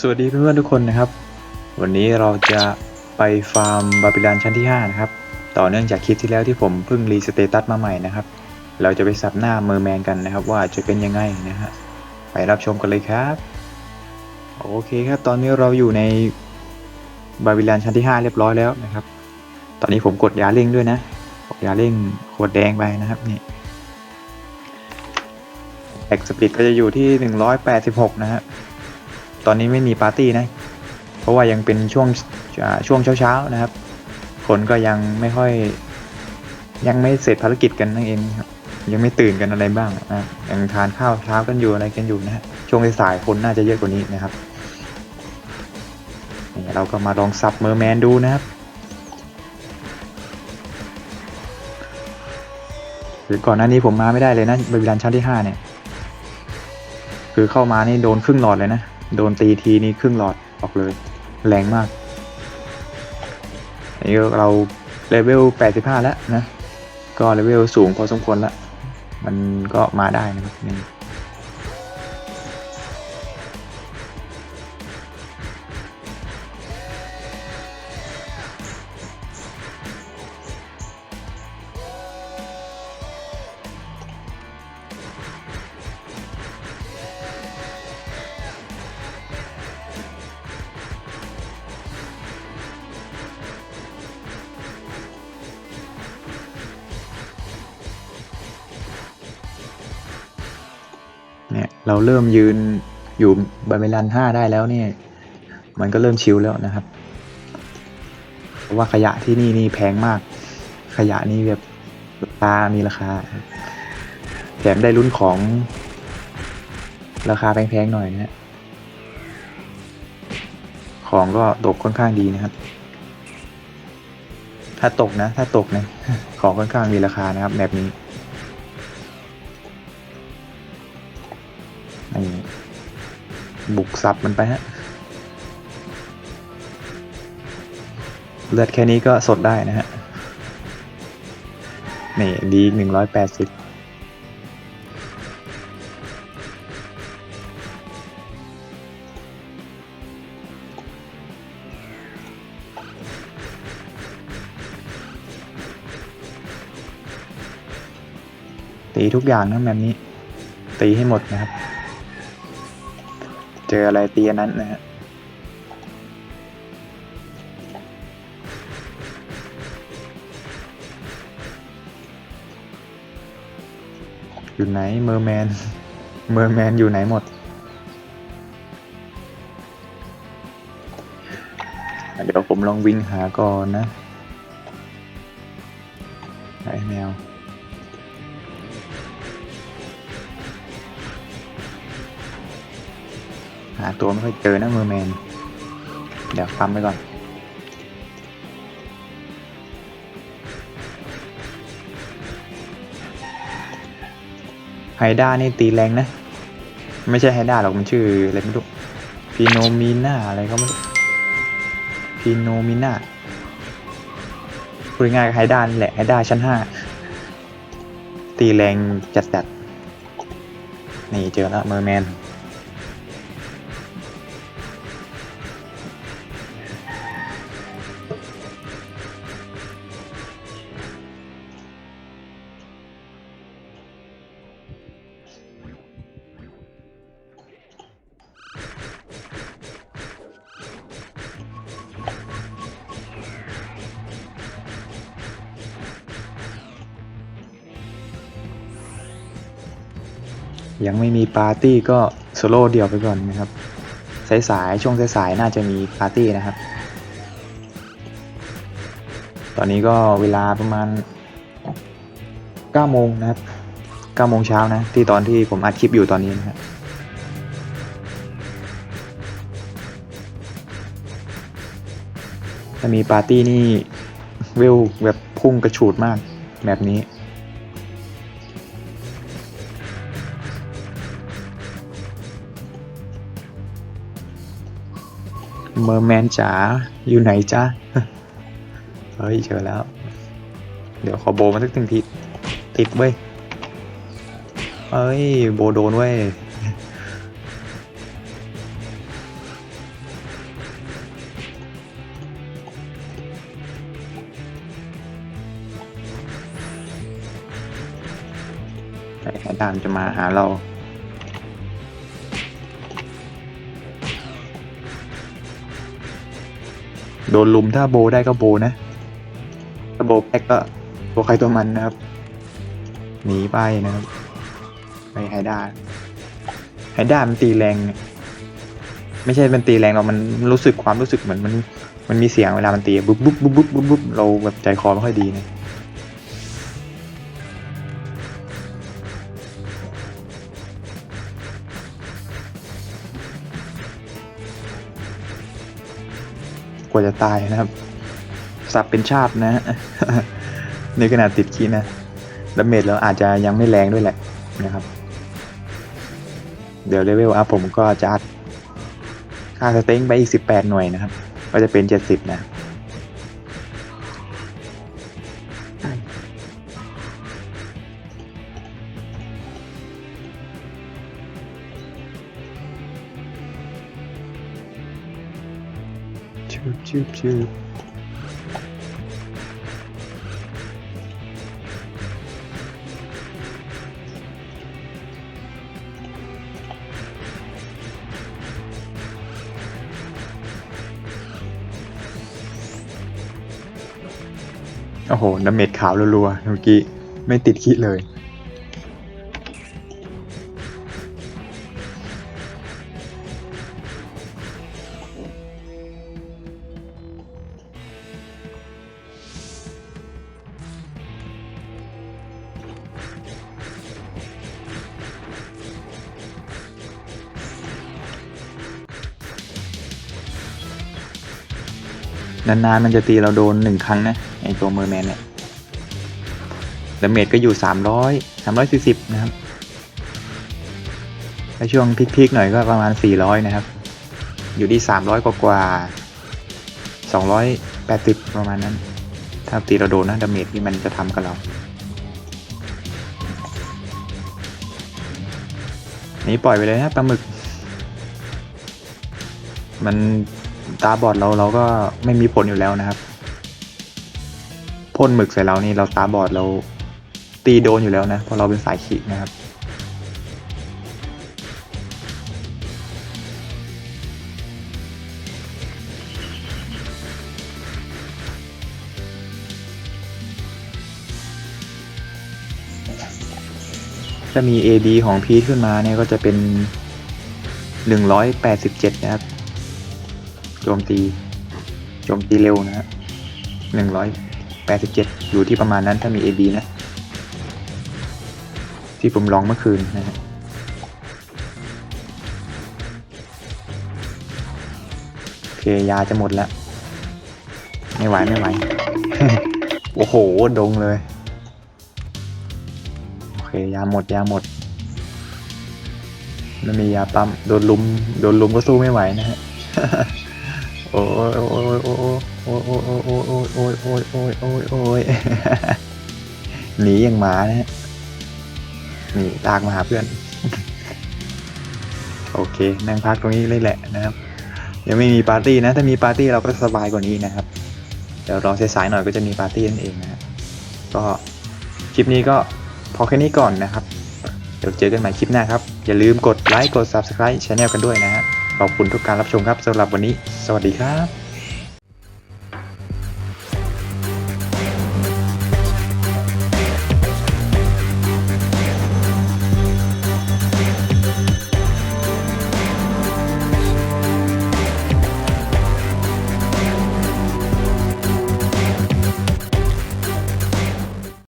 สวัสดีเพื่อนๆทุกคนนะครับ วันนี้เราจะไปฟาร์มบาบิลันชั้นที่ 5 นะครับ ต่อเนื่องจากคลิปที่แล้วที่ผมเพิ่งรีสเตตัสมาใหม่นะครับ เราจะไปสับหน้าเมอร์แมนกันนะครับ ว่าจะเป็นยังไงนะฮะไปรับชมกันเลยครับ โอเคครับ ตอนนี้เราอยู่ในบาบิลันชั้นที่ 5 เรียบร้อยแล้วนะครับ ตอนนี้ผมกดยาเร่งด้วยนะกดยาเร่งขวดแดงไปนะครับนี่แอกสปีดก็จะอยู่ที่ 186 นะฮะ ตอนนี้ไม่มีปาร์ตี้นะ เพราะว่ายังเป็นช่วงช่วงเช้าๆนะครับ คนก็ยังไม่ค่อย ยังไม่เสร็จภารกิจกันนั่นเองครับยังไม่ตื่นกันอะไรบ้างนะยังทานข้าวเช้ากันอยู่อะไรกันอยู่นะฮะช่วงสายคนน่าจะเยอะกว่านี้นะครับนี่เราก็มาลองสับเมอร์แมนดูนะครับหรือก่อนหน้านี้ผมมาไม่ได้เลยนะบริเวณชั้นที่ห้าเนี่ย คือเข้ามานี่โดนครึ่งหลอดเลยนะ โดนตีทีนี้ครึ่งหลอดออกเลย แรงมากอันนี้เราเลเวล 85 แล้วนะ ก็เลเวลสูงพอสมควรละ มันก็มาได้นะครับนี่ เราเริ่มยืนอยู่บาเมลัน5ได้แล้วเนี่ย มันก็เริ่มชิลแล้วนะครับ เพราะว่าขยะที่นี่นี่แพงมาก ขยะนี่แบบราคามีราคา แถมได้รุ่นของ ราคาแพงๆหน่อยนะฮะของก็ตกค่อนข้างดีนะครับ ถ้าตกนะ ถ้าตกนะ ของค่อนข้างมีราคานะครับแบบนี้ บุกซับมันไปฮะ เลือดแค่นี้ก็สดได้นะฮะ นี่ ดีหนึ่งร้อยแปดสิบตีทุกอย่างนะแบบนี้ ตีให้หมดนะครับ เจออะไรตีนั้นนะฮะอยู่ไหนเมอร์แมน เมอร์แมนอยู่ไหนหมด เดี๋ยวผมลองวิ่งหาก่อนนะไอแมวาตัวไม่ค่อยเจอนะเมอแมน เดี๋ยวฟัมไปก่อน ไฮด้านี่ตีแรงนะ ไม่ใช่ไฮด้าหรอกมันชื่ออะไรไม่รู้พีโนมีน่าอะไรก็ไม่รู้พีโนมีน่าพูดง่ายๆไฮด้านี่แหละไฮด้าชั้นห้าตีแรงจัดๆนี่เจอแล้วเมอร์แมน ยังไม่มีปาร์ตี้ก็โซโล่เดี่ยวไปก่อนนะครับ สายๆช่วงสายๆน่าจะมีปาร์ตี้นะครับ ตอนนี้ก็เวลาประมาณ9โมงนะครับ9โมงเช้านะ ที่ตอนที่ผมอัดคลิปอยู่ตอนนี้นะครับถ้ามีปาร์ตี้นี่เวแบบพุ่งกระฉูดมากแบบนี้ เมอร์แมนจ๋าอยู่ไหนจ๊ะเฮ้ยเจอแล้ว เดี๋ยวขอโบมาสักหนึ่งทีติดเว้ยเอ้ยโบโดนเว้ยแต่ด่านจะมาหาเรา โดนลุมถ้าโบได้ก็โบนะถ้าโบแพ็กก็ตัวใครตัวมันนะครับ หนีไปนะครับ ไปไฮด้าไฮด้ามันตีแรงไม่ใช่มันตีแรงเรามันรู้สึกความรู้สึกเหมือนมันมันมีเสียงเวลามันตีบุ๊บบุ๊บบุ๊บบุ๊บบุ๊บบุ๊บเราแบบใจคอไม่ค่อยดีนะ ว่าจะตายนะครับ สับเป็นชาบนะ ในขนาดติดคีนะดาเมจเราอาจจะยังไม่แรงด้วยแหละนะครับ เดี๋ยวเลเวลอัพผมก็จะอัดค่าสเต็งไปอีก 18 หน่วยนะครับ ก็จะเป็น 70 นะ ชืบชืบชืบโอ้โหน้ำเม็ดขาวรัวๆเมื่อกี้ ไม่ติดคิดเลย นานๆมันจะตีเราโดนหนึ่งครั้งนะไอตัวเมอร์แมนเนี่ยดาเมจก็อยู่สามร้อยสามร้อยสี่สิบนะครับถ้าช่วงพีคๆหน่อยก็ประมาณสี่ร้อยนะครับ อยู่ที่สามร้อยกว่าสองร้อยแปดสิบประมาณนั้น ถ้าตีเราโดนนะดาเมจที่มันจะทำกับเรา นี่ปล่อยไปเลยนะปลาหมึก มัน ตาบอดเราเราก็ไม่มีผลอยู่แล้วนะครับพ่นหมึกใส่เรานี่เราตาบอดเราตีโดนอยู่แล้วนะเพราะเราเป็นสายขีนะครับถ้ามี AB ของพีทขึ้นมาเนี่ยก็จะเป็น 187 นะครับ โจมตีโจมตีเร็วนะฮะหนึ่งร้อยแปดสิบเจ็ดอยู่ที่ประมาณนั้นถ้ามี AB นะ ที่ผมลองเมื่อคืนนะฮะโอเคยาจะหมดแล้ว ไม่ไหวไม่ไหว โอ้โห ดงเลย โอเค ยาหมดยาหมดไม่มียาปั๊มโดนลุม โดนลุมก็สู้ไม่ไหวนะฮะ อ้ยโอ้ยโอ้ยโอ้ยโอ้ยโอ้ยโอ้ยโอ้ยโอ้ยโอ้ยโอ้ยโอ้ยหนีอย่างหมานะฮะหนีตากมาหาเพื่อน โอเคนั่งพักตรงนี้เลยแหละนะครับยังไม่มีปาร์ตี้นะ ถ้ามีปาร์ตี้เราก็สบายกว่านี้นะครับ เดี๋ยวรอสายๆหน่อยก็จะมีปาร์ตี้นั่นเองนะฮะก็คลิปนี้ก็พอแค่นี้ก่อนนะครับ เดี๋ยวเจอกันใหม่คลิปหน้าครับ อย่าลืมกดไลค์กด Subscribe Channel กันด้วยนะฮะ ขอบคุณทุกการรับชมครับสำหรับวันนี้ สวัสดีครับ